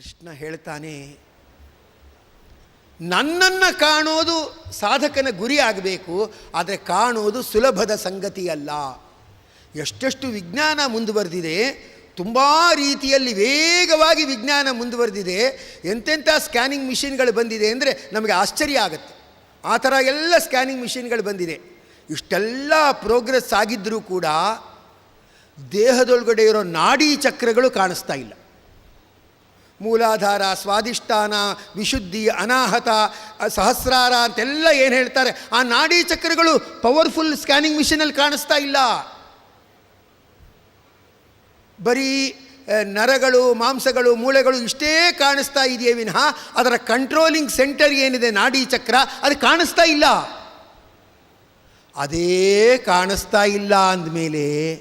ಕೃಷ್ಣ ಹೇಳ್ತಾನೆ, ನನ್ನನ್ನು ಕಾಣೋದು ಸಾಧಕನ ಗುರಿ ಆಗಬೇಕು, ಆದರೆ ಕಾಣೋದು ಸುಲಭದ ಸಂಗತಿಯಲ್ಲ. ಎಷ್ಟೆಷ್ಟು ವಿಜ್ಞಾನ ಮುಂದುವರೆದಿದೆ, ತುಂಬ ರೀತಿಯಲ್ಲಿ ವೇಗವಾಗಿ ವಿಜ್ಞಾನ ಮುಂದುವರೆದಿದೆ, ಎಂತೆಂಥ ಸ್ಕ್ಯಾನಿಂಗ್ ಮಿಷಿನ್ಗಳು ಬಂದಿದೆ ಅಂದರೆ ನಮಗೆ ಆಶ್ಚರ್ಯ ಆಗುತ್ತೆ. ಆ ಥರ ಎಲ್ಲ ಸ್ಕ್ಯಾನಿಂಗ್ ಮಿಷಿನ್ಗಳು ಬಂದಿದೆ. ಇಷ್ಟೆಲ್ಲ ಪ್ರೋಗ್ರೆಸ್ ಆಗಿದ್ದರೂ ಕೂಡ ದೇಹದೊಳಗಡೆ ಇರೋ ನಾಡಿ ಚಕ್ರಗಳು ಕಾಣಿಸ್ತಾ ಇಲ್ಲ. ಮೂಲಾಧಾರ ಸ್ವಾದಿಷ್ಠಾನ ವಿಶುದ್ಧಿ ಅನಾಹತ ಸಹಸ್ರಾರ ಅಂತೆಲ್ಲ ಏನು ಹೇಳ್ತಾರೆ? ಆ ನಾಡಿ ಚಕ್ರಗಳು ಪವರ್ಫುಲ್ ಸ್ಕ್ಯಾನಿಂಗ್ ಮಿಷಿನಲ್ಲಿ ಕಾಣಿಸ್ತಾ ಇಲ್ಲ. ಬರೀ ನರಗಳು, ಮಾಂಸಗಳು, ಮೂಳೆಗಳು ಇಷ್ಟೇ ಕಾಣಿಸ್ತಾ ಇದೆಯೇ ವಿನಃ ಅದರ ಕಂಟ್ರೋಲಿಂಗ್ ಸೆಂಟರ್ ಏನಿದೆ ನಾಡಿ ಚಕ್ರ? ಅದು ಕಾಣಿಸ್ತಾ ಇಲ್ಲ. ಅದೇ ಕಾಣಿಸ್ತಾ ಇಲ್ಲ ಅಂದಮೇಲೆ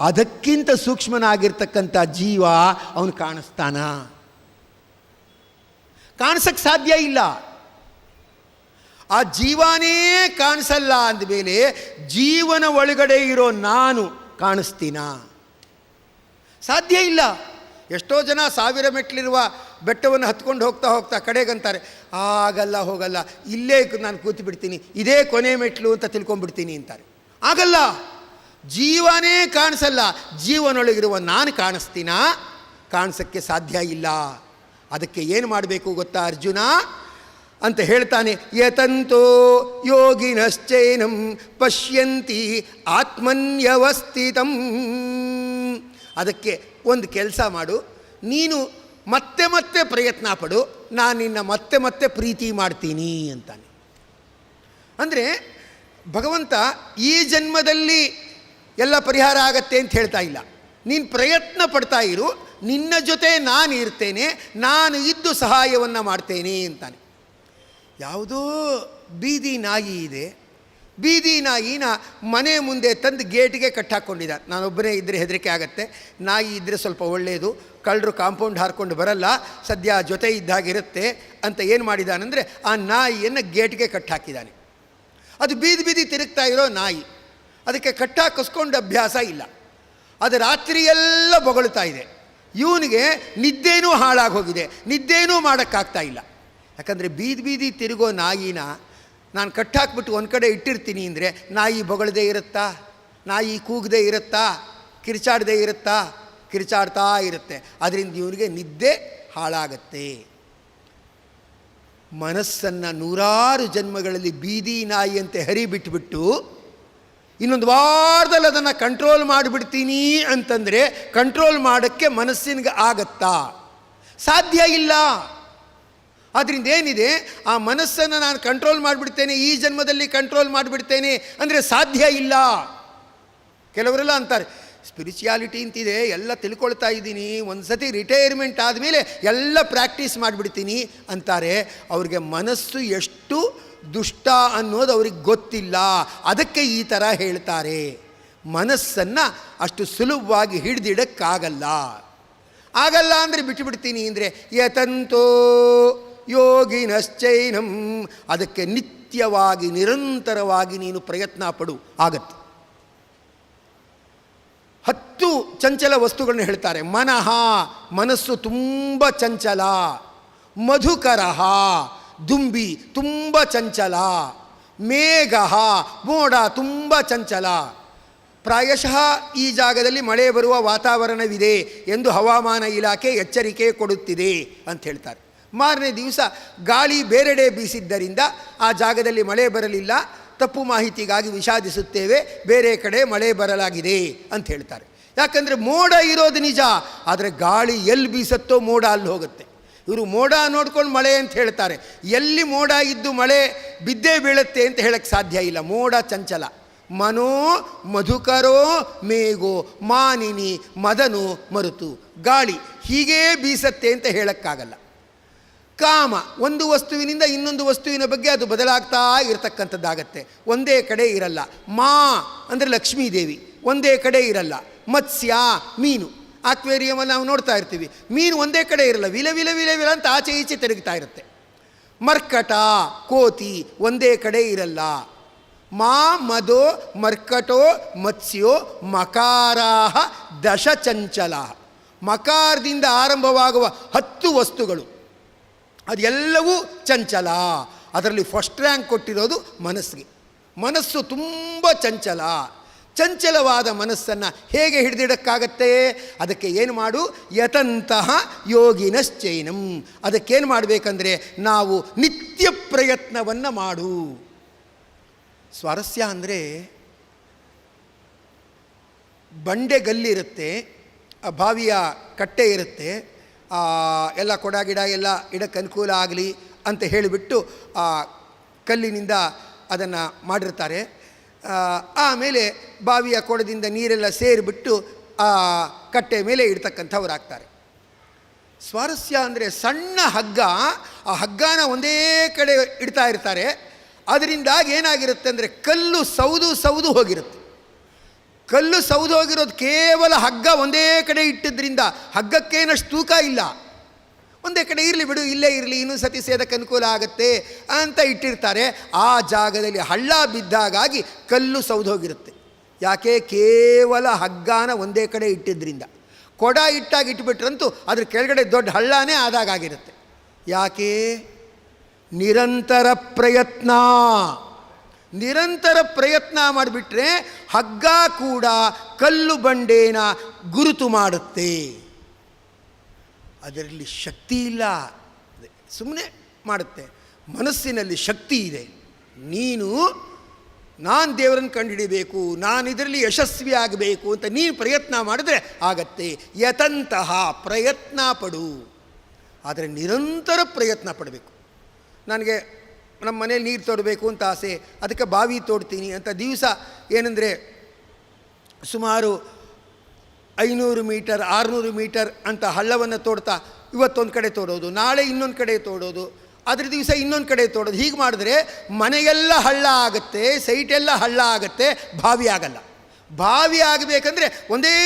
ಅದಕ್ಕಿಂತ ಸೂಕ್ಷ್ಮನಾಗಿರ್ತಕ್ಕಂಥ ಜೀವ ಅವನು ಕಾಣಿಸ್ತಾನ? ಕಾಣಿಸಕ್ಕೆ ಸಾಧ್ಯ ಇಲ್ಲ. ಆ ಜೀವನೇ ಕಾಣಿಸಲ್ಲ ಅಂದಮೇಲೆ ಜೀವನ ಒಳಗಡೆ ಇರೋ ನಾನು ಕಾಣಿಸ್ತೀನ? ಸಾಧ್ಯ ಇಲ್ಲ. ಎಷ್ಟೋ ಜನ ಸಾವಿರ ಮೆಟ್ಲಿರುವ ಬೆಟ್ಟವನ್ನು ಹತ್ಕೊಂಡು ಹೋಗ್ತಾ ಹೋಗ್ತಾ ಕಡೆಗಂತಾರೆ, ಆಗಲ್ಲ, ಹೋಗಲ್ಲ, ಇಲ್ಲೇ ನಾನು ಕೂತು ಬಿಡ್ತೀನಿ ಇದೇ ಕೊನೆ ಮೆಟ್ಲು ಅಂತ ತಿಳ್ಕೊಂಡ್ಬಿಡ್ತೀನಿ ಅಂತಾರೆ. ಆಗಲ್ಲ. ಜೀವನೇ ಕಾಣಿಸಲ್ಲ. ಜೀವನೊಳಗಿರುವ ನಾನು ಕಾಣಿಸ್ತೀನ? ಕಾಣಿಸೋಕ್ಕೆ ಸಾಧ್ಯ ಇಲ್ಲ. ಅದಕ್ಕೆ ಏನು ಮಾಡಬೇಕು ಗೊತ್ತಾ ಅರ್ಜುನ? ಅಂತ ಹೇಳ್ತಾನೆ, ಯತಂತೋ ಯೋಗಿನಶ್ಚೈನಂ ಪಶ್ಯಂತಿ ಆತ್ಮನ್ಯವಸ್ಥಿತಂ. ಅದಕ್ಕೆ ಒಂದು ಕೆಲಸ ಮಾಡು, ನೀನು ಮತ್ತೆ ಮತ್ತೆ ಪ್ರಯತ್ನ ಪಡು, ನಾನು ನಿನ್ನ ಮತ್ತೆ ಮತ್ತೆ ಪ್ರೀತಿ ಮಾಡ್ತೀನಿ ಅಂತಾನೆ. ಅಂದರೆ ಭಗವಂತ ಈ ಜನ್ಮದಲ್ಲಿ ಎಲ್ಲ ಪರಿಹಾರ ಆಗತ್ತೆ ಅಂತ ಹೇಳ್ತಾ ಇಲ್ಲ. ನೀನು ಪ್ರಯತ್ನ ಪಡ್ತಾ ಇರು, ನಿನ್ನ ಜೊತೆ ನಾನು ಇರ್ತೇನೆ, ನಾನು ಇದ್ದು ಸಹಾಯವನ್ನು ಮಾಡ್ತೇನೆ ಅಂತಾನೆ. ಯಾವುದೋ ಬೀದಿ ನಾಯಿ ಇದೆ. ಬೀದಿ ನಾಯಿನ ಮನೆ ಮುಂದೆ ತಂದು ಗೇಟಿಗೆ ಕಟ್ಟಾಕ್ಕೊಂಡಿದ್ದ ನಾನೊಬ್ಬನೇ ಇದ್ದರೆ ಹೆದರಿಕೆ ಆಗತ್ತೆ. ನಾಯಿ ಇದ್ದರೆ ಸ್ವಲ್ಪ ಒಳ್ಳೆಯದು ಕಳ್ಳರು ಕಾಂಪೌಂಡ್ ಹಾರ್ಕೊಂಡು ಬರಲ್ಲ. ಸದ್ಯ ಜೊತೆ ಇದ್ದಾಗಿರುತ್ತೆ ಅಂತ ಏನು ಮಾಡಿದಾನಂದರೆ ಆ ನಾಯಿಯನ್ನು ಗೇಟ್ಗೆ ಕಟ್ಟಾಕಿದ್ದಾನೆ ಅದು ಬೀದಿ ಬೀದಿ ತಿರುಗ್ತಾ ಇರೋ ನಾಯಿ. ಅದಕ್ಕೆ ಕಟ್ಟಾಕಿಸ್ಕೊಂಡು ಅಭ್ಯಾಸ ಇಲ್ಲ. ಅದು ರಾತ್ರಿಯೆಲ್ಲ ಬೊಗಳ್ತಾ ಇದೆ. ಇವನಿಗೆ ನಿದ್ದೇನೂ ಹಾಳಾಗಿ ಹೋಗಿದೆ ನಿದ್ದೇನೂ ಮಾಡೋಕ್ಕಾಗ್ತಾ ಇಲ್ಲ. ಯಾಕಂದರೆ ಬೀದಿ ಬೀದಿ ತಿರುಗೋ ನಾಯಿನ ನಾನು ಕಟ್ಟಾಕ್ಬಿಟ್ಟು ಒಂದು ಕಡೆ ಇಟ್ಟಿರ್ತೀನಿ ಅಂದರೆ ನಾಯಿ ಬೊಗಳದೇ ಇರುತ್ತಾ? ನಾಯಿ ಕೂಗದೇ ಇರುತ್ತಾ? ಕಿರ್ಚಾಡದೇ ಇರುತ್ತಾ? ಕಿರ್ಚಾಡ್ತಾ ಇರುತ್ತೆ. ಅದರಿಂದ ಇವನಿಗೆ ನಿದ್ದೆ ಹಾಳಾಗತ್ತೆ. ಮನಸ್ಸನ್ನು ನೂರಾರು ಜನ್ಮಗಳಲ್ಲಿ ಬೀದಿ ನಾಯಿಯಂತೆ ಹರಿಬಿಟ್ಬಿಟ್ಟು ಇನ್ನೊಂದು ವಾರದಲ್ಲಿ ಅದನ್ನು ಕಂಟ್ರೋಲ್ ಮಾಡಿಬಿಡ್ತೀನಿ ಅಂತಂದರೆ ಕಂಟ್ರೋಲ್ ಮಾಡೋಕ್ಕೆ ಮನಸ್ಸಿನಿಗೆ ಆಗತ್ತಾ? ಸಾಧ್ಯ ಇಲ್ಲ. ಅದರಿಂದ ಏನಿದೆ? ಆ ಮನಸ್ಸನ್ನು ನಾನು ಕಂಟ್ರೋಲ್ ಮಾಡಿಬಿಡ್ತೇನೆ, ಈ ಜನ್ಮದಲ್ಲಿ ಕಂಟ್ರೋಲ್ ಮಾಡಿಬಿಡ್ತೇನೆ ಅಂದರೆ ಸಾಧ್ಯ ಇಲ್ಲ. ಕೆಲವರೆಲ್ಲ ಅಂತಾರೆ ಸ್ಪಿರಿಚುಯಾಲಿಟಿ ಅಂತಿದೆ ಎಲ್ಲ ತಿಳ್ಕೊಳ್ತಾ ಇದ್ದೀನಿ ಒಂದು ಸತಿ ರಿಟೈರ್ಮೆಂಟ್ ಆದಮೇಲೆ ಎಲ್ಲ ಪ್ರಾಕ್ಟೀಸ್ ಮಾಡಿಬಿಡ್ತೀನಿ ಅಂತಾರೆ. ಅವ್ರಿಗೆ ಮನಸ್ಸು ಎಷ್ಟು ದುಷ್ಟ ಅನ್ನೋದು ಅವ್ರಿಗೆ ಗೊತ್ತಿಲ್ಲ. ಅದಕ್ಕೆ ಈ ಥರ ಹೇಳ್ತಾರೆ. ಮನಸ್ಸನ್ನು ಅಷ್ಟು ಸುಲಭವಾಗಿ ಹಿಡಿದಿಡಕ್ಕಾಗಲ್ಲ. ಆಗಲ್ಲ ಅಂದರೆ ಬಿಟ್ಟುಬಿಡ್ತೀನಿ ಅಂದರೆ, ಯತಂತೋ ಯೋಗಿನಶ್ಚೈನಂ, ಅದಕ್ಕೆ ನಿತ್ಯವಾಗಿ ನಿರಂತರವಾಗಿ ನೀನು ಪ್ರಯತ್ನ ಪಡು, ಆಗತ್ತೆ. ಹತ್ತು ಚಂಚಲ ವಸ್ತುಗಳನ್ನ ಹೇಳ್ತಾರೆ. ಮನಃ, ಮನಸ್ಸು ತುಂಬ ಚಂಚಲ, ಮಧುಕರಹ ದುಂಬಿ ತುಂಬ ಚಂಚಲ ಮೇಘ ಮೋಡ ತುಂಬ ಚಂಚಲ. ಪ್ರಾಯಶಃ ಈ ಜಾಗದಲ್ಲಿ ಮಳೆ ಬರುವ ವಾತಾವರಣವಿದೆ ಎಂದು ಹವಾಮಾನ ಇಲಾಖೆ ಎಚ್ಚರಿಕೆ ಕೊಡುತ್ತಿದೆ ಅಂತ ಹೇಳ್ತಾರೆ. ಮಾರನೇ ದಿವಸ ಗಾಳಿ ಬೇರೆಡೆ ಬೀಸಿದ್ದರಿಂದ ಆ ಜಾಗದಲ್ಲಿ ಮಳೆ ಬರಲಿಲ್ಲ. ತಪ್ಪು ಮಾಹಿತಿಗಾಗಿ ವಿಷಾದಿಸುತ್ತೇವೆ, ಬೇರೆ ಕಡೆ ಮಳೆ ಬರಲಾಗಿದೆ ಅಂತ ಹೇಳ್ತಾರೆ. ಯಾಕಂದರೆ ಮೋಡ ಇರೋದು ನಿಜ, ಆದರೆ ಗಾಳಿ ಎಲ್ಲಿ ಬೀಸತ್ತೋ ಮೋಡ ಅಲ್ಲಿ ಹೋಗುತ್ತೆ. ಇವರು ಮೋಡ ನೋಡ್ಕೊಂಡು ಮಳೆ ಅಂತ ಹೇಳ್ತಾರೆ. ಎಲ್ಲಿ ಮೋಡ ಇದ್ದು ಮಳೆ ಬಿದ್ದೇ ಬೀಳುತ್ತೆ ಅಂತ ಹೇಳಕ್ಕೆ ಸಾಧ್ಯ ಇಲ್ಲ. ಮೋಡ ಚಂಚಲ. ಮನೋ, ಮಧುಕರೋ, ಮೇಘೋ, ಮಾನಿನಿ, ಮದನು, ಮರುತು. ಗಾಳಿ ಹೀಗೇ ಬೀಸತ್ತೆ ಅಂತ ಹೇಳೋಕ್ಕಾಗಲ್ಲ. ಕಾಮ ಒಂದು ವಸ್ತುವಿನಿಂದ ಇನ್ನೊಂದು ವಸ್ತುವಿನ ಬಗ್ಗೆ ಅದು ಬದಲಾಗ್ತಾ ಇರತಕ್ಕಂಥದ್ದಾಗತ್ತೆ. ಒಂದೇ ಕಡೆ ಇರಲ್ಲ. ಮಾ ಅಂದರೆ ಲಕ್ಷ್ಮೀದೇವಿ. ಒಂದೇ ಕಡೆ ಇರಲ್ಲ. ಮತ್ಸ್ಯ, ಮೀನು. ಆಕ್ವೇರಿಯಮಲ್ಲಿ ನಾವು ನೋಡ್ತಾ ಇರ್ತೀವಿ. ಮೀನು ಒಂದೇ ಕಡೆ ಇರಲ್ಲ. ವಿಲ ವಿಲ ವಿಲ ವಿಲ ಅಂತ ಆಚೆ ಈಚೆ ತಿರುಗ್ತಾ ಇರುತ್ತೆ. ಮರ್ಕಟ, ಕೋತಿ ಒಂದೇ ಕಡೆ ಇರಲ್ಲ. ಮಾ, ಮದೋ, ಮರ್ಕಟೋ, ಮತ್ಸ್ಯೋ, ಮಕಾರಾಹ, ದಶ ಚಂಚಲ ಮಕಾರದಿಂದ ಆರಂಭವಾಗುವ ಹತ್ತು ವಸ್ತುಗಳು. ಅದೆಲ್ಲವೂ ಚಂಚಲ. ಅದರಲ್ಲಿ ಫಸ್ಟ್ ರ್ಯಾಂಕ್ ಕೊಟ್ಟಿರೋದು ಮನಸ್ಸಿಗೆ. ಮನಸ್ಸು ತುಂಬ ಚಂಚಲ. ಚಂಚಲವಾದ ಮನಸ್ಸನ್ನು ಹೇಗೆ ಹಿಡಿದಿಡಕ್ಕಾಗತ್ತೆ? ಅದಕ್ಕೆ ಏನು ಮಾಡು? ಯತಂತಹ ಯೋಗಿನಶ್ಚೈನಂ. ಅದಕ್ಕೇನು ಮಾಡಬೇಕಂದ್ರೆ ನಾವು ನಿತ್ಯ ಪ್ರಯತ್ನವನ್ನು ಮಾಡು. ಸ್ವಾರಸ್ಯ ಅಂದರೆ ಬಂಡೆ ಗಲ್ಲಿರುತ್ತೆ ಬಾವಿಯ ಕಟ್ಟೆ ಇರುತ್ತೆ ಎಲ್ಲ ಕೊಡ ಗಿಡ ಎಲ್ಲ ಇಡಕ್ಕೆ ಅನುಕೂಲ ಆಗಲಿ ಅಂತ ಹೇಳಿಬಿಟ್ಟು ಆ ಕಲ್ಲಿನಿಂದ ಅದನ್ನು ಮಾಡಿರ್ತಾರೆ. ಆಮೇಲೆ ಬಾವಿಯ ಕೊಡದಿಂದ ನೀರೆಲ್ಲ ಸೇರಿಬಿಟ್ಟು ಆ ಕಟ್ಟೆ ಮೇಲೆ ಇಡ್ತಕ್ಕಂಥವ್ರಾಗ್ತಾರೆ. ಸ್ವಾರಸ್ಯ ಅಂದರೆ ಸಣ್ಣ ಹಗ್ಗ, ಆ ಹಗ್ಗನ ಒಂದೇ ಕಡೆ ಇಡ್ತಾ ಇರ್ತಾರೆ. ಅದರಿಂದಾಗಿ ಏನಾಗಿರುತ್ತೆ ಅಂದರೆ ಕಲ್ಲು ಸೌದು ಸೌದು ಹೋಗಿರುತ್ತೆ. ಕಲ್ಲು ಸೌದು ಹೋಗಿರೋದು ಕೇವಲ ಹಗ್ಗ ಒಂದೇ ಕಡೆ ಇಟ್ಟಿದ್ದರಿಂದ ಹಗ್ಗಕ್ಕೇನಷ್ಟು ತೂಕ ಇಲ್ಲ. ಒಂದೇ ಕಡೆ ಇರಲಿ ಬಿಡು, ಇಲ್ಲೇ ಇರಲಿ, ಇನ್ನೂ ಸತಿ ಸೇದಕ್ಕೆ ಅನುಕೂಲ ಆಗುತ್ತೆ ಅಂತ ಇಟ್ಟಿರ್ತಾರೆ. ಆ ಜಾಗದಲ್ಲಿ ಹಳ್ಳ ಬಿದ್ದಾಗಾಗಿ ಕಲ್ಲು ಸೌದೋಗಿರುತ್ತೆ ಯಾಕೆ? ಕೇವಲ ಹಗ್ಗಾನ ಒಂದೇ ಕಡೆ ಇಟ್ಟಿದ್ದರಿಂದ ಕೊಡ ಇಟ್ಟಾಗಿ ಇಟ್ಬಿಟ್ರಂತೂ ಅದ್ರ ಕೆಳಗಡೆ ದೊಡ್ಡ ಹಳ್ಳನೇ ಆದಾಗಿರುತ್ತೆ ಯಾಕೆ? ನಿರಂತರ ಪ್ರಯತ್ನ. ನಿರಂತರ ಪ್ರಯತ್ನ ಮಾಡಿಬಿಟ್ರೆ ಹಗ್ಗ ಕೂಡ ಕಲ್ಲು ಬಂಡೇನ ಗುರುತು ಮಾಡುತ್ತೆ. ಅದರಲ್ಲಿ ಶಕ್ತಿ ಇಲ್ಲ. ಸುಮ್ಮನೆ ಮಾಡುತ್ತೆ. ಮನಸ್ಸಿನಲ್ಲಿ ಶಕ್ತಿ ಇದೆ. ನೀನು, ನಾನು ದೇವರನ್ನು ಕಂಡುಹಿಡಿಬೇಕು, ನಾನು ಇದರಲ್ಲಿ ಯಶಸ್ವಿ ಆಗಬೇಕು ಅಂತ ನೀನು ಪ್ರಯತ್ನ ಮಾಡಿದ್ರೆ ಆಗತ್ತೆ. ಯತಂತಹ ಪ್ರಯತ್ನ ಪಡು. ಆದರೆ ನಿರಂತರ ಪ್ರಯತ್ನ ಪಡಬೇಕು. ನನಗೆ ನಮ್ಮ ಮನೇಲಿ ನೀರು ತೋಡಬೇಕು ಅಂತ ಆಸೆ, ಅದಕ್ಕೆ ಬಾವಿ ತೋಡ್ತೀನಿ ಅಂತ ದಿವಸ ಏನಂದರೆ ಸುಮಾರು ಐನೂರು ಮೀಟರ್, ಆರುನೂರು ಮೀಟರ್ ಅಂತ ಹಳ್ಳವನ್ನು ತೋಡ್ತಾ ಇವತ್ತೊಂದು ಕಡೆ ತೋಡೋದು, ನಾಳೆ ಇನ್ನೊಂದು ಕಡೆ ತೋಡೋದು, ಅದ್ರ ದಿವಸ ಇನ್ನೊಂದು ಕಡೆ ತೋಡೋದು. ಹೀಗೆ ಮಾಡಿದ್ರೆ ಮನೆಗೆಲ್ಲ ಹಳ್ಳ ಆಗುತ್ತೆ, ಸೈಟೆಲ್ಲ ಹಳ್ಳ ಆಗುತ್ತೆ, ಬಾವಿ ಆಗಲ್ಲ. ಬಾವಿ ಆಗಬೇಕಂದ್ರೆ ಒಂದೇ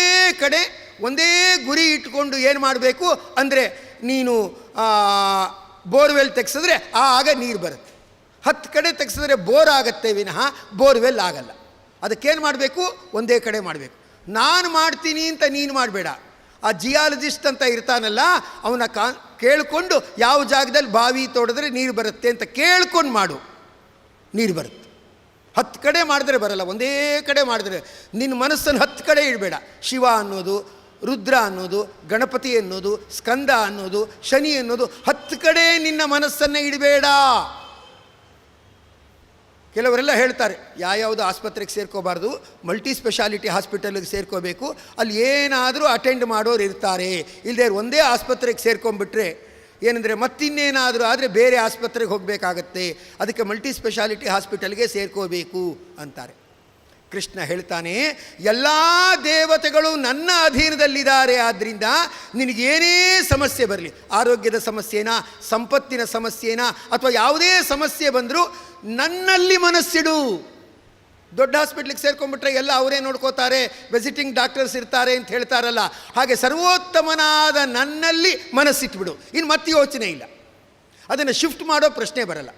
ಕಡೆ ಒಂದೇ ಗುರಿ ಇಟ್ಕೊಂಡು ಏನು ಮಾಡಬೇಕು ಅಂದರೆ ನೀನು ಬೋರ್ವೆಲ್ ತೆಗೆಸಿದ್ರೆ ಆಗ ನೀರು ಬರುತ್ತೆ. ಹತ್ತು ಕಡೆ ತೆಗೆಸಿದ್ರೆ ಬೋರ್ ಆಗುತ್ತೆ ವಿನಃ ಬೋರ್ವೆಲ್ ಆಗಲ್ಲ. ಅದಕ್ಕೇನು ಮಾಡಬೇಕು? ಒಂದೇ ಕಡೆ ಮಾಡಬೇಕು. ನಾನು ಮಾಡ್ತೀನಿ ಅಂತ ನೀನು ಮಾಡಬೇಡ. ಆ ಜಿಯಾಲಜಿಸ್ಟ್ ಅಂತ ಇರ್ತಾನಲ್ಲ, ಅವನ ಕಾ, ಕೇಳಿಕೊಂಡು ಯಾವ ಜಾಗದಲ್ಲಿ ಬಾವಿ ತೋಡಿದ್ರೆ ನೀರು ಬರುತ್ತೆ ಅಂತ ಕೇಳ್ಕೊಂಡು ಮಾಡು. ನೀರು ಬರುತ್ತೆ. ಹತ್ತು ಕಡೆ ಮಾಡಿದ್ರೆ ಬರಲ್ಲ, ಒಂದೇ ಕಡೆ ಮಾಡಿದ್ರೆ ನಿನ್ನ ಮನಸ್ಸನ್ನು ಹತ್ತು ಕಡೆ ಇಡಬೇಡ. ಶಿವ ಅನ್ನೋದು, ರುದ್ರ ಅನ್ನೋದು, ಗಣಪತಿ ಅನ್ನೋದು, ಸ್ಕಂದ ಅನ್ನೋದು, ಶನಿ ಅನ್ನೋದು ಹತ್ತು ಕಡೆ ನಿನ್ನ ಮನಸ್ಸನ್ನು ಇಡಬೇಡ. ಕೆಲವರೆಲ್ಲ ಹೇಳ್ತಾರೆ, ಯಾವ್ಯಾವುದು ಆಸ್ಪತ್ರೆಗೆ ಸೇರ್ಕೋಬಾರ್ದು ಮಲ್ಟಿ ಸ್ಪೆಷಾಲಿಟಿ ಹಾಸ್ಪಿಟಲ್ಗೆ ಸೇರ್ಕೋಬೇಕು, ಅಲ್ಲಿ ಏನಾದರೂ ಅಟೆಂಡ್ ಮಾಡೋರು ಇರ್ತಾರೆ. ಇಲ್ಲದೆ ಒಂದೇ ಆಸ್ಪತ್ರೆಗೆ ಸೇರ್ಕೊಂಡ್ಬಿಟ್ರೆ ಏನಂದರೆ ಮತ್ತಿನ್ನೇನಾದರೂ ಆದರೆ ಬೇರೆ ಆಸ್ಪತ್ರೆಗೆ ಹೋಗಬೇಕಾಗತ್ತೆ. ಅದಕ್ಕೆ ಮಲ್ಟಿ ಸ್ಪೆಷಾಲಿಟಿ ಹಾಸ್ಪಿಟಲ್ಗೆ ಸೇರ್ಕೋಬೇಕು ಅಂತಾರೆ. ಕೃಷ್ಣ ಹೇಳ್ತಾನೆ, ಎಲ್ಲ ದೇವತೆಗಳು ನನ್ನ ಅಧೀನದಲ್ಲಿದ್ದಾರೆ ಆದ್ದರಿಂದ ನಿನಗೇನೇ ಸಮಸ್ಯೆ ಬರಲಿ. ಆರೋಗ್ಯದ ಸಮಸ್ಯೆನಾ, ಸಂಪತ್ತಿನ ಸಮಸ್ಯೆನಾ, ಅಥವಾ ಯಾವುದೇ ಸಮಸ್ಯೆ ಬಂದರೂ ನನ್ನಲ್ಲಿ ಮನಸ್ಸಿಡು. ದೊಡ್ಡ ಹಾಸ್ಪಿಟ್ಲಿಗೆ ಸೇರ್ಕೊಂಡ್ಬಿಟ್ರೆ ಎಲ್ಲ ಅವರೇ ನೋಡ್ಕೋತಾರೆ ವಿಸಿಟಿಂಗ್ ಡಾಕ್ಟರ್ಸ್ ಇರ್ತಾರೆ ಅಂತ ಹೇಳ್ತಾರಲ್ಲ. ಹಾಗೆ ಸರ್ವೋತ್ತಮನಾದ ನನ್ನಲ್ಲಿ ಮನಸ್ಸಿಟ್ಬಿಡು. ಇನ್ನು ಮತ್ತೆ ಯೋಚನೆ ಇಲ್ಲ. ಅದನ್ನು ಶಿಫ್ಟ್ ಮಾಡೋ ಪ್ರಶ್ನೆ ಬರಲ್ಲ.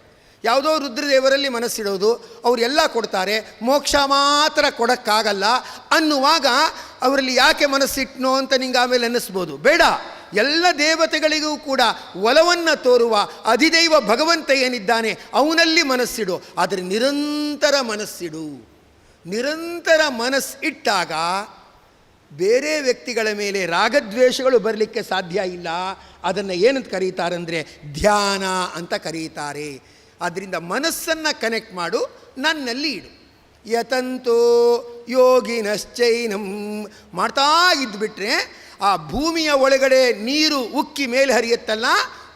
ಯಾವುದೋ ರುದ್ರದೇವರಲ್ಲಿ ಮನಸ್ಸಿಡೋದು ಅವರೆಲ್ಲ ಕೊಡ್ತಾರೆ. ಮೋಕ್ಷ ಮಾತ್ರ ಕೊಡೋಕ್ಕಾಗಲ್ಲ. ಅನ್ನುವಾಗ ಅವರಲ್ಲಿ ಯಾಕೆ ಮನಸ್ಸಿಟ್ನೋ ಅಂತ ನಿಂಗೆ ಆಮೇಲೆ ಅನ್ನಿಸ್ಬೋದು. ಬೇಡ. ಎಲ್ಲ ದೇವತೆಗಳಿಗೂ ಕೂಡ ಒಲವನ್ನು ತೋರುವ ಅಧಿದೈವ ಭಗವಂತ ಏನಿದ್ದಾನೆ, ಅವನಲ್ಲಿ ಮನಸ್ಸಿಡು. ಆದರೆ ನಿರಂತರ ಮನಸ್ಸಿಡು. ನಿರಂತರ ಮನಸ್ಸಿಟ್ಟಾಗ ಬೇರೆ ವ್ಯಕ್ತಿಗಳ ಮೇಲೆ ರಾಗದ್ವೇಷಗಳು ಬರಲಿಕ್ಕೆ ಸಾಧ್ಯ ಇಲ್ಲ. ಅದನ್ನು ಏನಂತ ಕರೀತಾರಂದರೆ, ಧ್ಯಾನ ಅಂತ ಕರೀತಾರೆ. ಆದ್ದರಿಂದ ಮನಸ್ಸನ್ನು ಕನೆಕ್ಟ್ ಮಾಡು, ನನ್ನಲ್ಲಿ ಇಡು. ಯತಂತೋ ಯೋಗಿನಶ್ಚೈನಂ. ಮಾಡ್ತಾ ಇದ್ದುಬಿಟ್ರೆ ಆ ಭೂಮಿಯ ಒಳಗಡೆ ನೀರು ಉಕ್ಕಿ ಮೇಲೆ ಹರಿಯುತ್ತಲ್ಲ,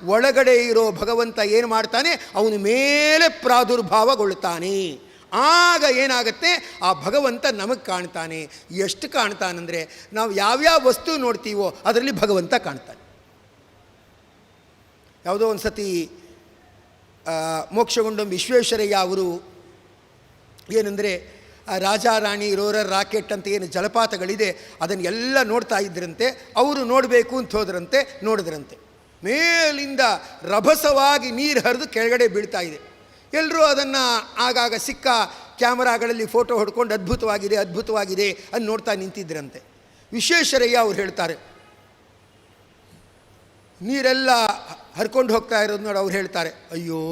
ಒಳಗಡೆ ಇರೋ ಭಗವಂತ ಏನು ಮಾಡ್ತಾನೆ? ಅವನು ಮೇಲೆ ಪ್ರಾದುರ್ಭಾವಗೊಳ್ತಾನೆ ಆಗ ಏನಾಗುತ್ತೆ? ಆ ಭಗವಂತ ನಮಗೆ ಕಾಣ್ತಾನೆ. ಎಷ್ಟು ಕಾಣ್ತಾನಂದರೆ, ನಾವು ಯಾವ್ಯಾವ ವಸ್ತು ನೋಡ್ತೀವೋ ಅದರಲ್ಲಿ ಭಗವಂತ ಕಾಣ್ತಾನೆ. ಯಾವುದೋ ಒಂದು ಸತಿ ಮೋಕ್ಷಗೊಂಡ ವಿಶ್ವೇಶ್ವರಯ್ಯ ಅವರು ಏನೆಂದರೆ ರಾಜಾ ರಾಣಿ ರೋರರ್ ರಾಕೆಟ್ ಅಂತ ಏನು ಜಲಪಾತಗಳಿದೆ, ಅದನ್ನು ಎಲ್ಲ ನೋಡ್ತಾ ಇದ್ರಂತೆ, ಅವರು ನೋಡಬೇಕು ಅಂತ ಹೋದ್ರಂತೆ, ನೋಡಿದ್ರಂತೆ. ಮೇಲಿಂದ ರಭಸವಾಗಿ ನೀರು ಹರಿದು ಕೆಳಗಡೆ ಬೀಳ್ತಾ ಇದೆ. ಎಲ್ಲರೂ ಅದನ್ನು ಆಗಾಗ ಸಿಕ್ಕ ಕ್ಯಾಮರಾಗಳಲ್ಲಿ ಫೋಟೋ ಹೊಡ್ಕೊಂಡು ಅದ್ಭುತವಾಗಿದೆ ಅದ್ಭುತವಾಗಿದೆ ಅಂತ ನೋಡ್ತಾ ನಿಂತಿದ್ರಂತೆ. ವಿಶ್ವೇಶ್ವರಯ್ಯ ಅವ್ರು ಹೇಳ್ತಾರೆ ನೀರೆಲ್ಲ ಹರ್ಕೊಂಡು ಹೋಗ್ತಾ ಇರೋದು ನೋಡಿ, ಅವ್ರು ಹೇಳ್ತಾರೆ, ಅಯ್ಯೋ,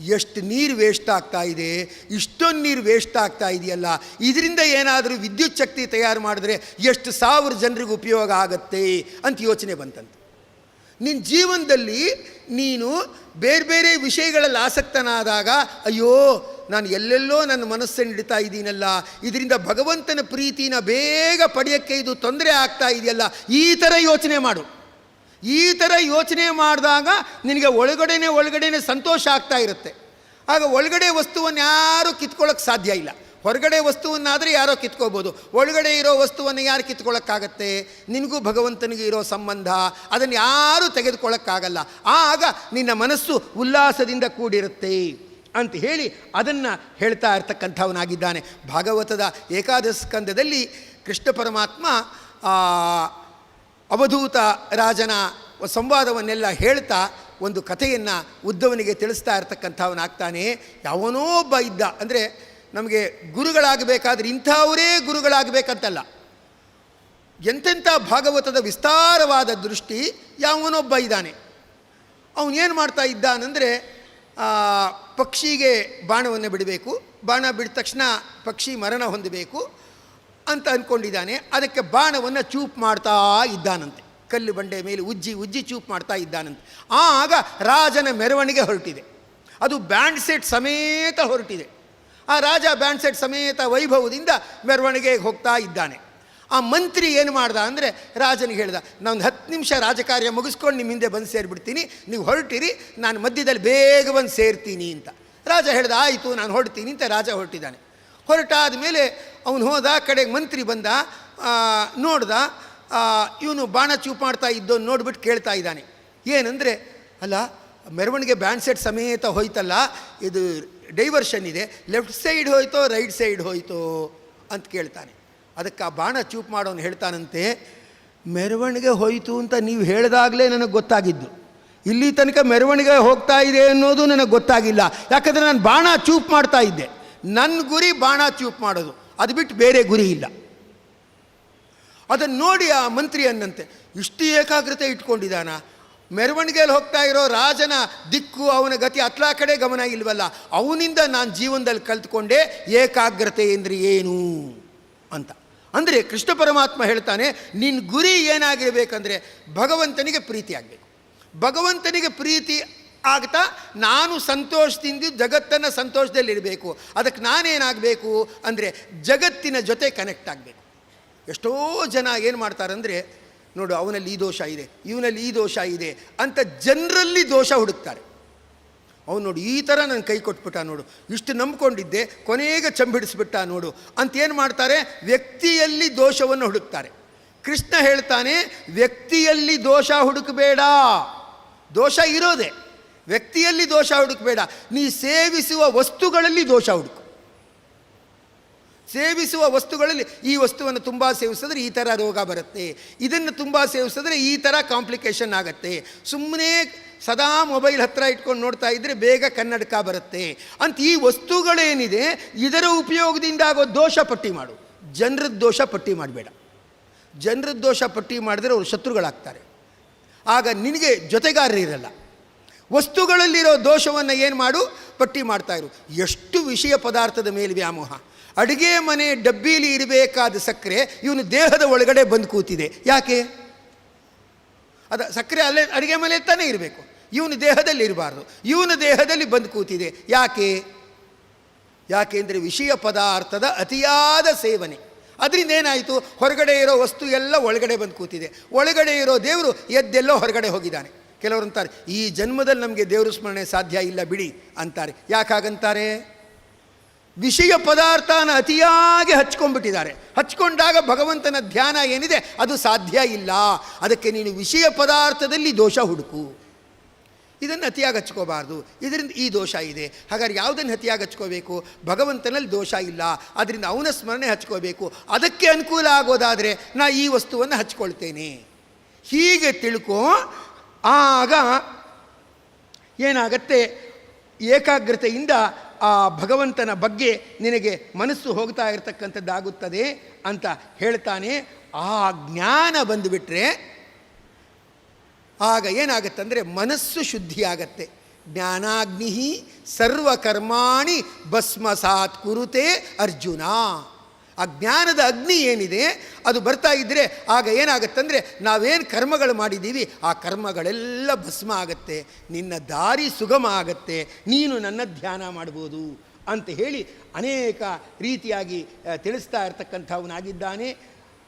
ಎಷ್ಟು ನೀರು ವೇಸ್ಟ್ ಆಗ್ತಾ ಇದೆ, ಇಷ್ಟೊಂದು ನೀರು ವೇಸ್ಟ್ ಆಗ್ತಾ ಇದೆಯಲ್ಲ, ಇದರಿಂದ ಏನಾದರೂ ವಿದ್ಯುತ್ ಶಕ್ತಿ ತಯಾರು ಮಾಡಿದ್ರೆ ಎಷ್ಟು ಸಾವಿರ ಜನರಿಗೆ ಉಪಯೋಗ ಆಗತ್ತೆ? ಅಂತ ಯೋಚನೆ ಬಂತಂತೆ. ನಿನ್ನ ಜೀವನದಲ್ಲಿ ನೀನು ಬೇರೆ ಬೇರೆ ವಿಷಯಗಳಲ್ಲಿ ಆಸಕ್ತನಾದಾಗ, ಅಯ್ಯೋ, ನಾನು ಎಲ್ಲೆಲ್ಲೋ ನನ್ನ ಮನಸ್ಸನ್ನು ಇಡ್ತಾ ಇದ್ದೀನಲ್ಲ, ಇದರಿಂದ ಭಗವಂತನ ಪ್ರೀತಿನ ಬೇಗ ಪಡೆಯೋಕ್ಕೆ ಇದು ತೊಂದರೆ ಆಗ್ತಾ ಇದೆಯಲ್ಲ, ಈ ಥರ ಯೋಚನೆ ಮಾಡು. ಈ ಥರ ಯೋಚನೆ ಮಾಡಿದಾಗ ನಿನಗೆ ಒಳಗಡೆನೆ ಒಳಗಡೆನೆ ಸಂತೋಷ ಆಗ್ತಾ ಇರುತ್ತೆ. ಆಗ ಒಳಗಡೆ ವಸ್ತುವನ್ನು ಯಾರೂ ಕಿತ್ಕೊಳ್ಳೋಕ್ಕೆ ಸಾಧ್ಯ ಇಲ್ಲ. ಹೊರಗಡೆ ವಸ್ತುವನ್ನಾದರೆ ಯಾರೋ ಕಿತ್ಕೋಬೋದು ಒಳಗಡೆ ಇರೋ ವಸ್ತುವನ್ನು ಯಾರು ಕಿತ್ಕೊಳ್ಳೋಕ್ಕಾಗತ್ತೆ ನಿನಗೂ ಭಗವಂತನಿಗೂ ಇರೋ ಸಂಬಂಧ ಅದನ್ನು ಯಾರೂ ತೆಗೆದುಕೊಳ್ಳೋಕ್ಕಾಗಲ್ಲ ಆಗ ನಿನ್ನ ಮನಸ್ಸು ಉಲ್ಲಾಸದಿಂದ ಕೂಡಿರುತ್ತೆ ಅಂತ ಹೇಳಿ ಅದನ್ನು ಹೇಳ್ತಾ ಇರ್ತಕ್ಕಂಥವನಾಗಿದ್ದಾನೆ. ಭಾಗವತದ ಏಕಾದಶ ಸ್ಕಂದದಲ್ಲಿ ಕೃಷ್ಣ ಪರಮಾತ್ಮ ಅವಧೂತ ರಾಜನ ಸಂವಾದವನ್ನೆಲ್ಲ ಹೇಳ್ತಾ ಒಂದು ಕಥೆಯನ್ನು ಉದ್ದವನಿಗೆ ತಿಳಿಸ್ತಾ ಇರ್ತಕ್ಕಂಥವನಾಗ್ತಾನೆ. ಯಾವನೋ ಒಬ್ಬ ಇದ್ದ, ಅಂದರೆ ನಮಗೆ ಗುರುಗಳಾಗಬೇಕಾದ್ರೆ ಇಂಥವರೇ ಗುರುಗಳಾಗಬೇಕಂತಲ್ಲ. ಎಂತೆಂಥ ಭಾಗವತದ ವಿಸ್ತಾರವಾದ ದೃಷ್ಟಿ ಯಾವನೊಬ್ಬ ಇದ್ದಾನೆ. ಅವನೇನು ಮಾಡ್ತಾ ಇದ್ದಾನಂದರೆ ಪಕ್ಷಿಗೆ ಬಾಣವನ್ನು ಬಿಡಬೇಕು. ಬಾಣ ಬಿಡಿದ ತಕ್ಷಣ ಪಕ್ಷಿ ಮರಣ ಹೊಂದಬೇಕು. ಅಂತ ಅಂದ್ಕೊಂಡಿದ್ದಾನೆ ಅದಕ್ಕೆ ಬಾಣವನ್ನು ಚೂಪ್ ಮಾಡ್ತಾ ಇದ್ದಾನಂತೆ. ಕಲ್ಲು ಬಂಡೆ ಮೇಲೆ ಉಜ್ಜಿ ಉಜ್ಜಿ ಚೂಪ್ ಮಾಡ್ತಾ ಇದ್ದಾನಂತೆ. ಆಗ ರಾಜನ ಮೆರವಣಿಗೆ ಹೊರಟಿದೆ. ಅದು ಬ್ಯಾಂಡ್ ಸೆಟ್ ಸಮೇತ ಹೊರಟಿದೆ. ಆ ರಾಜ ಬ್ಯಾಂಡ್ ಸೆಟ್ ಸಮೇತ ವೈಭವದಿಂದ ಮೆರವಣಿಗೆಗೆ ಹೋಗ್ತಾ ಇದ್ದಾನೆ. ಆ ಮಂತ್ರಿ ಏನು ಮಾಡ್ದ ಅಂದರೆ, ರಾಜನಿಗೆ ಹೇಳ್ದ ನಾನು ಹತ್ತು ನಿಮಿಷ ರಾಜಕಾರ್ಯ ಮುಗಿಸ್ಕೊಂಡು ನಿಮ್ಮ ಹಿಂದೆ ಬಂದು ಸೇರಿಬಿಡ್ತೀನಿ. ನೀವು ಹೊರಟಿರಿ, ನಾನು ಮಧ್ಯದಲ್ಲಿ ಬೇಗ ಬಂದು ಸೇರ್ತೀನಿ ಅಂತ. ರಾಜ ಹೇಳ್ದ, ಆಯಿತು, ನಾನು ಹೊರಡ್ತೀನಿ ಅಂತ ರಾಜ ಹೊರಟಿದ್ದಾನೆ. ಹೊರಟಾದ ಮೇಲೆ ಅವನು ಹೋದ ಕಡೆಗೆ ಮಂತ್ರಿ ಬಂದ ನೋಡ್ದ ಇವನು ಬಾಣ ಚೂಪ್ ಮಾಡ್ತಾ ಇದ್ದೋ ನೋಡ್ಬಿಟ್ಟು ಕೇಳ್ತಾ ಇದ್ದಾನೆ. ಏನಂದರೆ, ಅಲ್ಲ, ಮೆರವಣಿಗೆ ಬ್ಯಾಂಡ್ ಸೆಟ್ ಸಮೇತ ಹೋಯ್ತಲ್ಲ, ಇದು ಡೈವರ್ಷನ್ ಇದೆ, ಲೆಫ್ಟ್ ಸೈಡ್ ಹೋಯ್ತೋ, ರೈಟ್ ಸೈಡ್ ಹೋಯ್ತೋ ಅಂತ ಕೇಳ್ತಾನೆ. ಅದಕ್ಕೆ ಆ ಬಾಣ ಚೂಪ್ ಮಾಡೋನು ಹೇಳ್ತಾನಂತೆ, ಮೆರವಣಿಗೆ ಹೋಯಿತು ಅಂತ ನೀವು ಹೇಳಿದಾಗಲೇ ನನಗೆ ಗೊತ್ತಾಗಿದ್ದು. ಇಲ್ಲಿ ತನಕ ಮೆರವಣಿಗೆ ಹೋಗ್ತಾ ಇದೆ ಅನ್ನೋದು ನನಗೆ ಗೊತ್ತಾಗಿಲ್ಲ. ಯಾಕಂದರೆ ನಾನು ಬಾಣ ಚೂಪ್ ಮಾಡ್ತಾ ಇದ್ದೆ. ನನ್ನ ಗುರಿ ಬಾಣ ಚೂಪ್ ಮಾಡೋದು. ಅದು ಬಿಟ್ಟು ಬೇರೆ ಗುರಿ ಇಲ್ಲ. ಅದನ್ನು ನೋಡಿ ಆ ಮಂತ್ರಿ ಅನ್ನಂತೆ, ಇಷ್ಟು ಏಕಾಗ್ರತೆ ಇಟ್ಕೊಂಡಿದ್ದಾನ? ಮೆರವಣಿಗೆಯಲ್ಲಿ ಹೋಗ್ತಾ ಇರೋ ರಾಜನ ದಿಕ್ಕು ಅವನ ಗತಿ ಅತ್ಲಾ ಕಡೆ ಗಮನ ಇಲ್ವಲ್ಲ, ಅವನಿಂದ ನಾನು ಜೀವನದಲ್ಲಿ ಕಲ್ತ್ಕೊಂಡೆ ಏಕಾಗ್ರತೆ ಅಂದರೆ ಏನು? ಅಂತ. ಅಂದರೆ ಕೃಷ್ಣ ಪರಮಾತ್ಮ ಹೇಳ್ತಾನೆ ನಿನ್ನ ಗುರಿ ಏನಾಗಿರಬೇಕಂದ್ರೆ ಭಗವಂತನಿಗೆ ಪ್ರೀತಿ ಆಗಬೇಕು. ಭಗವಂತನಿಗೆ ಪ್ರೀತಿ ಆಗ್ತಾ ನಾನು ಸಂತೋಷದಿಂದ ಜಗತ್ತನ್ನು ಸಂತೋಷದಲ್ಲಿರಬೇಕು ಅದಕ್ಕೆ ನಾನೇನಾಗಬೇಕು ಅಂದರೆ ಜಗತ್ತಿನ ಜೊತೆ ಕನೆಕ್ಟ್ ಆಗಬೇಕು. ಎಷ್ಟೋ ಜನ ಏನು ಮಾಡ್ತಾರಂದರೆ, ನೋಡು ಅವನಲ್ಲಿ ಈ ದೋಷ ಇದೆ, ಇವನಲ್ಲಿ ಈ ದೋಷ ಇದೆ ಅಂತ ಜನರಲ್ಲಿ ದೋಷ ಹುಡುಕ್ತಾರೆ. ಅವನು ನೋಡು ಈ ಥರ ನನ್ನ ಕೈ ಕೊಟ್ಬಿಟ್ಟ ನೋಡು. ಇಷ್ಟು ನಂಬ್ಕೊಂಡಿದ್ದೆ, ಕೊನೆಗೆ ಚಂಬಿಡಿಸ್ಬಿಟ್ಟ ನೋಡು ಅಂತ ಏನು ಮಾಡ್ತಾರೆ? ವ್ಯಕ್ತಿಯಲ್ಲಿ ದೋಷವನ್ನು ಹುಡುಕ್ತಾರೆ. ಕೃಷ್ಣ ಹೇಳ್ತಾನೆ, ವ್ಯಕ್ತಿಯಲ್ಲಿ ದೋಷ ಹುಡುಕಬೇಡ. ದೋಷ ಇರೋದೆ. ವ್ಯಕ್ತಿಯಲ್ಲಿ ದೋಷ ಹುಡುಕಬೇಡ ನೀ ಸೇವಿಸುವ ವಸ್ತುಗಳಲ್ಲಿ ದೋಷ ಹುಡುಕು. ಸೇವಿಸುವ ವಸ್ತುಗಳಲ್ಲಿ ಈ ವಸ್ತುವನ್ನು ತುಂಬ ಸೇವಿಸಿದ್ರೆ ಈ ಥರ ರೋಗ ಬರುತ್ತೆ. ಇದನ್ನು ತುಂಬ ಸೇವಿಸಿದ್ರೆ ಈ ಥರ ಕಾಂಪ್ಲಿಕೇಶನ್ ಆಗುತ್ತೆ. ಸುಮ್ಮನೆ ಸದಾ ಮೊಬೈಲ್ ಹತ್ತಿರ ಇಟ್ಕೊಂಡು ನೋಡ್ತಾ ಇದ್ದರೆ ಬೇಗ ಕನ್ನಡಕ ಬರುತ್ತೆ. ಅಂತ ಈ ವಸ್ತುಗಳೇನಿದೆ, ಇದರ ಉಪಯೋಗದಿಂದ ಆಗೋ ದೋಷ ಪಟ್ಟಿ ಮಾಡು. ಜನರ ದೋಷ ಪಟ್ಟಿ ಮಾಡಬೇಡ. ಜನರ ದೋಷ ಪಟ್ಟಿ ಮಾಡಿದ್ರೆ ಅವರು ಶತ್ರುಗಳಾಗ್ತಾರೆ. ಆಗ ನಿನಗೆ ಜೊತೆಗಾರರಿರಲ್ಲ. ವಸ್ತುಗಳಲ್ಲಿರೋ ದೋಷವನ್ನು ಏನು ಮಾಡು? ಪಟ್ಟಿ ಮಾಡ್ತಾ ಇರು. ಎಷ್ಟು ವಿಷಯ ಪದಾರ್ಥದ ಮೇಲೆ ವ್ಯಾಮೋಹ. ಅಡುಗೆ ಮನೆ ಡಬ್ಬಿಲಿ ಇರಬೇಕಾದ ಸಕ್ಕರೆ ಇವನು ದೇಹದ ಒಳಗಡೆ ಬಂದು ಕೂತಿದೆ. ಯಾಕೆ? ಅದ ಸಕ್ಕರೆ ಅಲ್ಲೇ ಅಡುಗೆ ಮನೆ ತಾನೇ ಇರಬೇಕು. ಇವನು ದೇಹದಲ್ಲಿ ಇರಬಾರ್ದು. ಇವನ ದೇಹದಲ್ಲಿ ಬಂದು ಕೂತಿದೆ. ಯಾಕೆ? ಯಾಕೆಂದರೆ ವಿಷಯ ಪದಾರ್ಥದ ಅತಿಯಾದ ಸೇವನೆ. ಅದರಿಂದ ಏನಾಯಿತು? ಹೊರಗಡೆ ಇರೋ ವಸ್ತು ಎಲ್ಲ ಒಳಗಡೆ ಬಂದು ಕೂತಿದೆ. ಒಳಗಡೆ ಇರೋ ದೇವರು ಎದ್ದೆಲ್ಲೋ ಹೊರಗಡೆ ಹೋಗಿದ್ದಾನೆ. ಕೆಲವರು ಅಂತಾರೆ, ಈ ಜನ್ಮದಲ್ಲಿ ನಮಗೆ ದೇವರ ಸ್ಮರಣೆ ಸಾಧ್ಯ ಇಲ್ಲ ಬಿಡಿ ಅಂತಾರೆ. ಯಾಕಾಗಂತಾರೆ? ವಿಷಯ ಪದಾರ್ಥನ ಅತಿಯಾಗಿ ಹಚ್ಕೊಂಡ್ಬಿಟ್ಟಿದ್ದಾರೆ. ಹಚ್ಕೊಂಡಾಗ ಭಗವಂತನ ಧ್ಯಾನ ಏನಿದೆ? ಅದು ಸಾಧ್ಯ ಇಲ್ಲ. ಅದಕ್ಕೆ ನೀನು ವಿಷಯ ಪದಾರ್ಥದಲ್ಲಿ ದೋಷ ಹುಡುಕು. ಇದನ್ನು ಅತಿಯಾಗಿ ಹಚ್ಕೋಬಾರ್ದು. ಇದರಿಂದ ಈ ದೋಷ ಇದೆ. ಹಾಗಾದ್ರೆ ಯಾವುದನ್ನು ಅತಿಯಾಗಿ ಹಚ್ಕೋಬೇಕು? ಭಗವಂತನಲ್ಲಿ ದೋಷ ಇಲ್ಲ. ಅದರಿಂದ ಅವನ ಸ್ಮರಣೆ ಹಚ್ಕೋಬೇಕು. ಅದಕ್ಕೆ ಅನುಕೂಲ ಆಗೋದಾದರೆ ನಾ ಈ ವಸ್ತುವನ್ನು ಹಚ್ಕೊಳ್ತೇನೆ. ಹೀಗೆ ತಿಳ್ಕೊ ಆಗ ಏನಾಗತ್ತೆ? ಏಕಾಗ್ರತೆಯಿಂದ ಆ ಭಗವಂತನ ಬಗ್ಗೆ ನಿನಗೆ ಮನಸ್ಸು ಹೋಗ್ತಾ ಇರತಕ್ಕಂಥದ್ದಾಗುತ್ತದೆ ಅಂತ ಹೇಳ್ತಾನೆ. ಆ ಜ್ಞಾನ ಬಂದುಬಿಟ್ರೆ ಆಗ ಏನಾಗುತ್ತೆ ಅಂದರೆ ಮನಸ್ಸು ಶುದ್ಧಿಯಾಗತ್ತೆ. ಜ್ಞಾನಾಗ್ನಿಹಿ ಸರ್ವಕರ್ಮಾಣಿ ಭಸ್ಮಸಾತ್ ಕುರುತೆ ಅರ್ಜುನ. ಆ ಜ್ಞಾನದ ಅಗ್ನಿ ಏನಿದೆ, ಅದು ಬರ್ತಾ ಇದ್ದರೆ ಆಗ ಏನಾಗತ್ತಂದರೆ ನಾವೇನು ಕರ್ಮಗಳು ಮಾಡಿದ್ದೀವಿ, ಆ ಕರ್ಮಗಳೆಲ್ಲ ಭಸ್ಮ ಆಗತ್ತೆ, ನಿನ್ನ ದಾರಿ ಸುಗಮ ಆಗತ್ತೆ, ನೀನು ನನ್ನ ಧ್ಯಾನ ಮಾಡ್ಬೋದು ಅಂತ ಹೇಳಿ ಅನೇಕ ರೀತಿಯಾಗಿ ತಿಳಿಸ್ತಾ ಇರ್ತಕ್ಕಂಥವನಾಗಿದ್ದಾನೆ.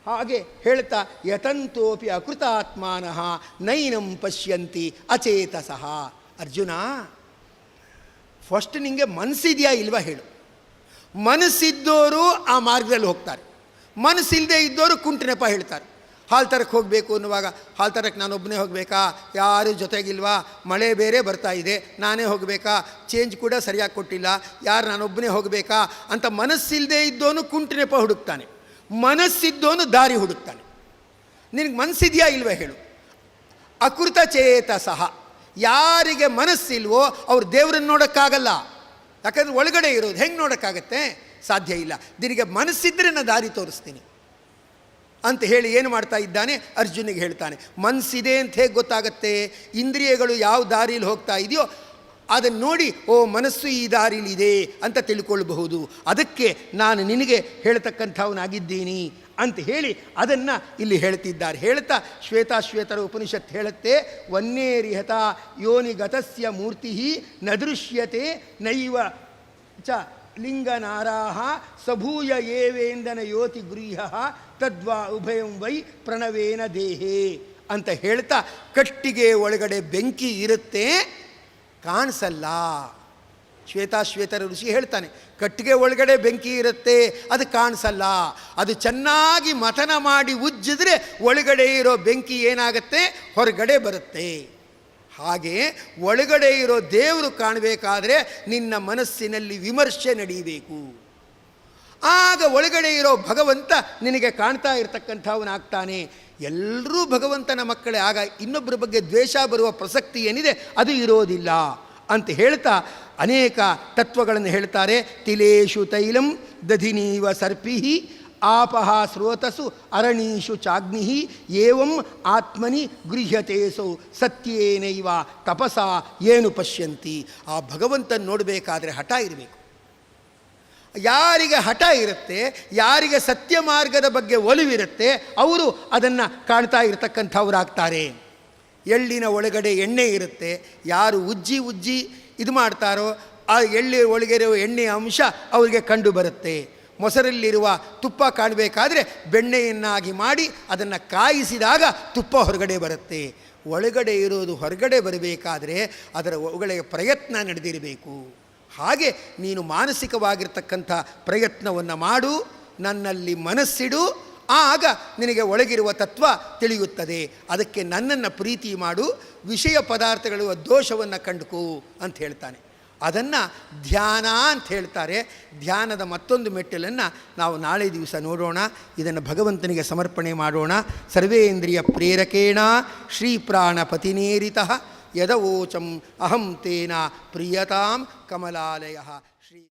ಹಾಗೆ ಹೇಳ್ತಾ, ಯತಂತೋಪಿ ಅಕೃತಾತ್ಮಾನಃ ನೈನಂ ಪಶ್ಯಂತಿ ಅಚೇತಸಃ. ಅರ್ಜುನ ಫಸ್ಟ್ ನಿಮಗೆ ಮನಸ್ಸಿದೆಯಾ ಇಲ್ವಾ ಹೇಳು. ಮನಸ್ಸಿದ್ದವರು ಆ ಮಾರ್ಗದಲ್ಲಿ ಹೋಗ್ತಾರೆ. ಮನಸ್ಸಿಲ್ಲದೆ ಇದ್ದವರು ಕುಂಟು ಹೇಳ್ತಾರೆ. ಹಾಲು ತರಕ್ಕೆ ಹೋಗಬೇಕು ಅನ್ನುವಾಗ, ಹಾಲು ತರಕ್ಕೆ ನಾನೊಬ್ಬನೇ ಹೋಗಬೇಕಾ? ಯಾರೂ ಜೊತೆಗಿಲ್ವಾ? ಮಳೆ ಬೇರೆ ಬರ್ತಾ ಇದೆ. ನಾನೇ ಹೋಗಬೇಕಾ? ಚೇಂಜ್ ಕೂಡ ಸರಿಯಾಗಿ ಕೊಟ್ಟಿಲ್ಲ. ಯಾರು ನಾನೊಬ್ಬನೇ ಹೋಗಬೇಕಾ? ಅಂತ ಮನಸ್ಸಿಲ್ಲದೆ ಇದ್ದವನು ಕುಂಟು ಹುಡುಕ್ತಾನೆ. ಮನಸ್ಸಿದ್ದವನು ದಾರಿ ಹುಡುಕ್ತಾನೆ. ನಿನಗೆ ಮನಸ್ಸಿದೆಯಾ ಇಲ್ವಾ ಹೇಳು. ಅಕೃತ ಚೇತ ಸಹ ಯಾರಿಗೆ ಮನಸ್ಸಿಲ್ವೋ ಅವ್ರು ದೇವರನ್ನು ನೋಡೋಕ್ಕಾಗಲ್ಲ. ಯಾಕಂದ್ರೆ ಒಳಗಡೆ ಇರೋದು ಹೆಂಗೆ ನೋಡೋಕ್ಕಾಗತ್ತೆ? ಸಾಧ್ಯ ಇಲ್ಲ. ನಿನಗೆ ಮನಸ್ಸಿದ್ರೆ ನಾನು ದಾರಿ ತೋರಿಸ್ತೀನಿ. ಅಂತ ಹೇಳಿ ಏನು ಮಾಡ್ತಾ ಇದ್ದಾನೆ? ಅರ್ಜುನಿಗೆ ಹೇಳ್ತಾನೆ ಮನಸ್ಸಿದೆ ಅಂತ ಹೇಗೆ ಗೊತ್ತಾಗತ್ತೆ? ಇಂದ್ರಿಯಗಳು ಯಾವ ದಾರಿಲಿ ಹೋಗ್ತಾ ಇದೆಯೋ ಅದನ್ನು ನೋಡಿ, ಓ ಮನಸ್ಸು ಈ ದಾರಿಲಿದೆ ಅಂತ ತಿಳ್ಕೊಳ್ಬಹುದು. ಅದಕ್ಕೆ ನಾನು ನಿನಗೆ ಹೇಳ್ತಕ್ಕಂಥವನಾಗಿದ್ದೀನಿ. ಅಂತ ಹೇಳಿ ಅದನ್ನು ಇಲ್ಲಿ ಹೇಳ್ತಿದ್ದಾರೆ. ಹೇಳ್ತಾ ಶ್ವೇತಾಶ್ವೇತರ ಉಪನಿಷತ್ ಹೇಳುತ್ತೆ ವನ್ನೇರಿಹತ ಯೋನಿಗತಸ್ಯ ಮೂರ್ತಿ ನ ದೃಶ್ಯತೆ ನೈವ ಚ ಲಿಂಗನಾರಾಹ ಸಭೂಯ ಏವೇಂದನ ಯೋತಿ ಗೃಹ ತದ್ವಾ ಉಭಯಂ ವೈ ಪ್ರಣವೇನ ದೇಹೇ ಅಂತ ಹೇಳ್ತಾ ಕಟ್ಟಿಗೆ ಒಳಗಡೆ ಬೆಂಕಿ ಇರುತ್ತೆ, ಕಾಣಿಸಲ್ಲ. ಶ್ವೇತಾಶ್ವೇತರ ಋಷಿ ಹೇಳ್ತಾನೆ, ಕಟ್ಟಿಗೆ ಒಳಗಡೆ ಬೆಂಕಿ ಇರುತ್ತೆ, ಅದು ಕಾಣಿಸಲ್ಲ. ಅದು ಚೆನ್ನಾಗಿ ಮಥನ ಮಾಡಿ ಉಜ್ಜಿದ್ರೆ ಒಳಗಡೆ ಇರೋ ಬೆಂಕಿ ಏನಾಗುತ್ತೆ? ಹೊರಗಡೆ ಬರುತ್ತೆ. ಹಾಗೆ ಒಳಗಡೆ ಇರೋ ದೇವರು ಕಾಣಬೇಕಾದ್ರೆ ನಿನ್ನ ಮನಸ್ಸಿನಲ್ಲಿ ವಿಮರ್ಶೆ ನಡೀಬೇಕು ಆಗ ಒಳಗಡೆ ಇರೋ ಭಗವಂತ ನಿನಗೆ ಕಾಣ್ತಾ ಇರತಕ್ಕಂಥವನಾಗ್ತಾನೆ. ಎಲ್ಲರೂ ಭಗವಂತನ ಮಕ್ಕಳೇ. ಆಗ ಇನ್ನೊಬ್ಬರ ಬಗ್ಗೆ ದ್ವೇಷ ಬರುವ ಪ್ರಸಕ್ತಿ ಏನಿದೆ? ಅದು ಇರೋದಿಲ್ಲ. ಅಂತ ಹೇಳ್ತಾ ಅನೇಕ ತತ್ವಗಳನ್ನು ಹೇಳ್ತಾರೆ. ತಿಲೇಶು ತೈಲಂ ದಧಿನೀವ ಸರ್ಪಿಹಿ ಆಪಹ ಸ್ರೋತಸು ಅರಣೀಷು ಚಾಗ್ನಿ ಏವಂ ಆತ್ಮನಿ ಗೃಹ್ಯತೇಸು ಸತ್ಯೇನೈವ ತಪಸ ಏನು ಪಶ್ಯಂತಿ. ಆ ಭಗವಂತನ ನೋಡಬೇಕಾದ್ರೆ ಹಠ ಇರಬೇಕು. ಯಾರಿಗೆ ಹಠ ಇರುತ್ತೆ, ಯಾರಿಗೆ ಸತ್ಯ ಮಾರ್ಗದ ಬಗ್ಗೆ ಒಲವಿರುತ್ತೆ, ಅವರು ಅದನ್ನು ಕಾಣ್ತಾ ಇರತಕ್ಕಂಥವ್ರಾಗ್ತಾರೆ. ಎಳ್ಳಿನ ಒಳಗಡೆ ಎಣ್ಣೆ ಇರುತ್ತೆ. ಯಾರು ಉಜ್ಜಿ ಉಜ್ಜಿ ಇದು ಮಾಡ್ತಾರೋ ಆ ಎಳ್ಳಿ ಒಳಗಿರುವ ಎಣ್ಣೆಯ ಅಂಶ ಅವರಿಗೆ ಕಂಡು ಬರುತ್ತೆ. ಮೊಸರಲ್ಲಿರುವ ತುಪ್ಪ ಕಾಣಬೇಕಾದ್ರೆ ಬೆಣ್ಣೆಯನ್ನಾಗಿ ಮಾಡಿ ಅದನ್ನು ಕಾಯಿಸಿದಾಗ ತುಪ್ಪ ಹೊರಗಡೆ ಬರುತ್ತೆ. ಒಳಗಡೆ ಇರೋದು ಹೊರಗಡೆ ಬರಬೇಕಾದ್ರೆ ಅದರ ಒಳಗೆ ಪ್ರಯತ್ನ ನಡೆದಿರಬೇಕು. ಹಾಗೆ ನೀನು ಮಾನಸಿಕವಾಗಿರ್ತಕ್ಕಂಥ ಪ್ರಯತ್ನವನ್ನು ಮಾಡು, ನನ್ನಲ್ಲಿ ಮನಸ್ಸಿಡು ಆಗ ನಿನಗೆ ಒಳಗಿರುವ ತತ್ವ ತಿಳಿಯುತ್ತದೆ. ಅದಕ್ಕೆ ನನ್ನನ್ನು ಪ್ರೀತಿ ಮಾಡು, ವಿಷಯ ಪದಾರ್ಥಗಳು ದೋಷವನ್ನು ಕಂಡುಕು ಅಂತ ಹೇಳ್ತಾನೆ. ಅದನ್ನು ಧ್ಯಾನ ಅಂತ ಹೇಳ್ತಾರೆ. ಧ್ಯಾನದ ಮತ್ತೊಂದು ಮೆಟ್ಟಲನ್ನು ನಾವು ನಾಳೆ ದಿವಸ ನೋಡೋಣ. ಇದನ್ನು ಭಗವಂತನಿಗೆ ಸಮರ್ಪಣೆ ಮಾಡೋಣ. ಸರ್ವೇಂದ್ರಿಯ ಪ್ರೇರಕೇಣ ಶ್ರೀ ಪ್ರಾಣಪತಿನೇರಿತ ಯದವೋಚಂ ಅಹಂ ತೇನ ಪ್ರಿಯತಾಂ ಕಮಲಾಲಯ.